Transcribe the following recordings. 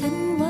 ฉันว่า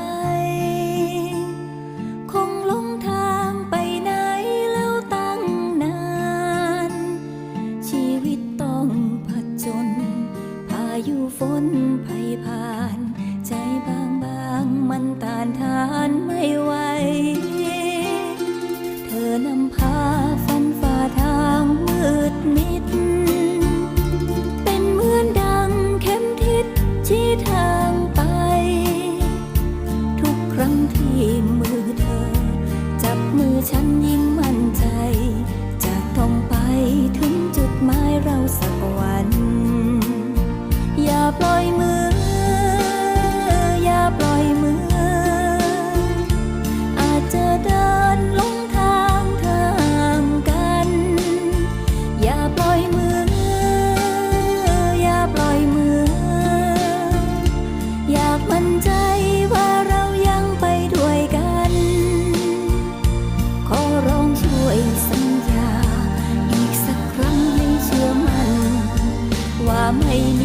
ไม่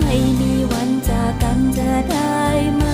ไม่มีวันจากกันจะได้ไหม